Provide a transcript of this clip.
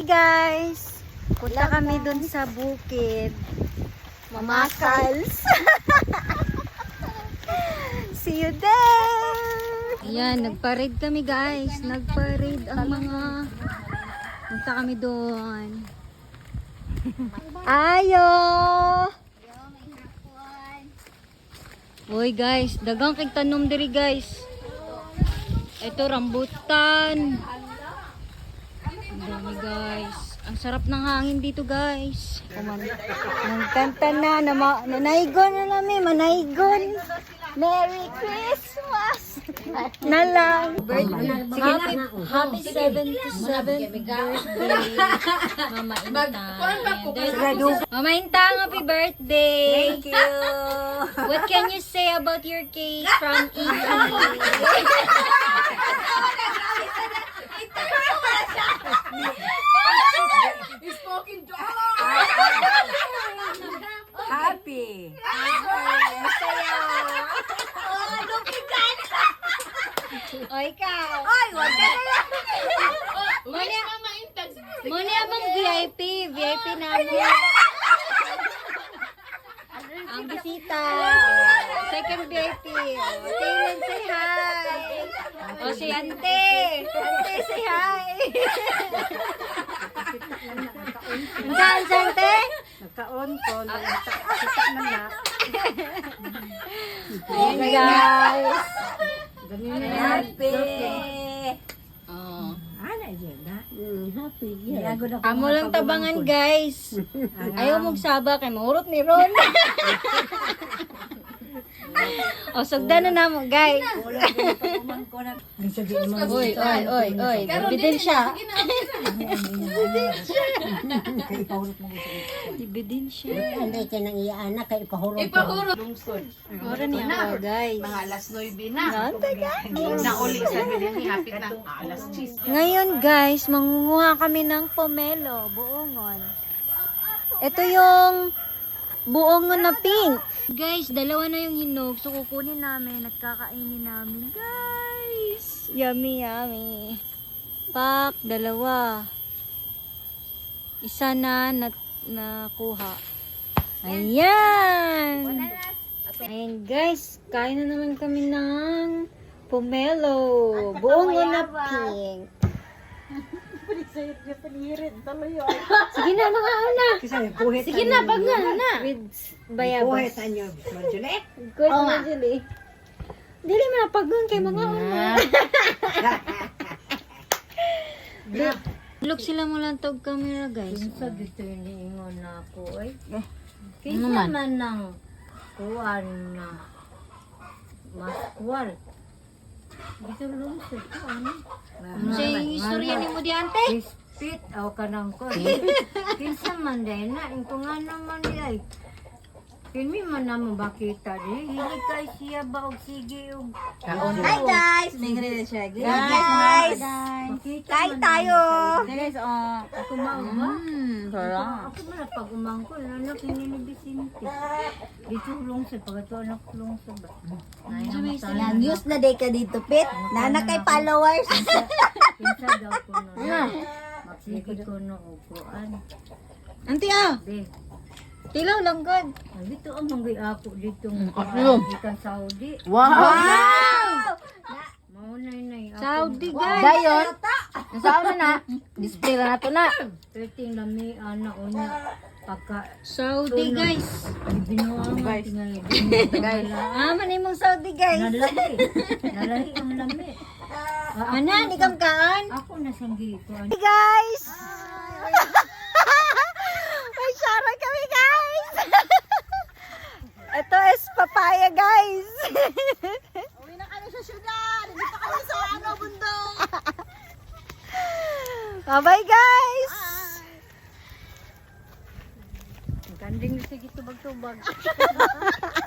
Hey guys, punta kami dun sa bukid. Mamakals. See you there! Ayan, nagparade kami guys. Nagparade ang mga... Punta kami doon. Ayo! Uy guys, dagang kay tanom diri guys. Ito rambutan. Ang dami guys. Ang sarap ng hangin dito guys. Kuman. Nagkanta na, na nanaygon na namin, manaygon. Merry Christmas! na lang. Happy, happy 77th birthday, Mama Intang. Mama Intang, happy birthday! Thank you! What can you say about your cake from Italy? Happy! O ikaw. Ay, wag ka na yan! Muna, muna abang VIP. VIP namin. Ang bisita. Second VIP. O, Tingnan, say hi. O, si Ante. Say hi. Saan, saan, Ante? Nagkaon ko, nakita na na. Ayan, guys. Ganun na Happy! Oh. Ana, yun na. Happy, na Amo lang tabangan, guys. Ayaw mong saba kay mahurot ni Ron. o, sugdan na namo, guys. Oy, oy, oy, oy. Ebidensya. Ebidensya. Hindi ka nang iaanak kay pahulot. Ipahulot. Ora niya ako, guys. Mga alas 9 na. Nante, guys. Nauli sa bilang hihapit na alas 10. Ngayon, guys, mangunguha kami ng pomelo, buongon. Ito yung buongon na pink. Guys, dalawa na yung hinog. So, kukunin namin at kakainin namin. Guys! Yummy, yummy. Pak, dalawa. Isa na nat nakuha. Ayan! Ayan, guys. Kain na naman kami ng pomelo. Buongon na pink. Sige na, mga una. Kasi. Sige na, pag na, na. With bayabas. anyo. Marjorie. Good oh, na, Julie. Dili mo na paggun kay mga una. Look sila mo lang tog camera, guys. Sa dito iniingon na ako ay. Ano Kinsa man? man ng kuwan na ko ano. Sa istorya ni mo di ante. Pispit aw kanang ko. Kinsa man day na ito nga naman di ay. Kini man na mabakita di. Hili kay siya ba og sige og Hi guys! May ganito siya. Guys! Makita Kain tayo! Na- Guys, oh. Ako mao ba? Mm, sarap. Ako man pag umangkol, anak ni ni Vicente. Dito lungsod, pagkato anak lungsod ba? Yan, news na day ka dito, Pit. Nana kay followers. Pinsa daw ko no. Magsige ko no og kuan. Ante ah! Be, Tilaw lang, God. ah, dito ang manggay ako dito ng ikan Saudi. Wow! Mao nay nay ako. Saudi, guys. Dayon. Nasaan na? Display na nato na. Perting lami ana unya pagka Saudi, guys. binuang guys. Guys. Ah, manimong Saudi, guys. Nalahi. Nalahi ang lami. Ah, Ana, ni kamkaan. Ako na sanggi ko. Hey guys! May shara kami guys! Ito is papaya guys! Uwi na kami sa syudad! Hindi pa kami sa ano, bundong! Bye-bye guys! Kanding na sige tubag-tubag.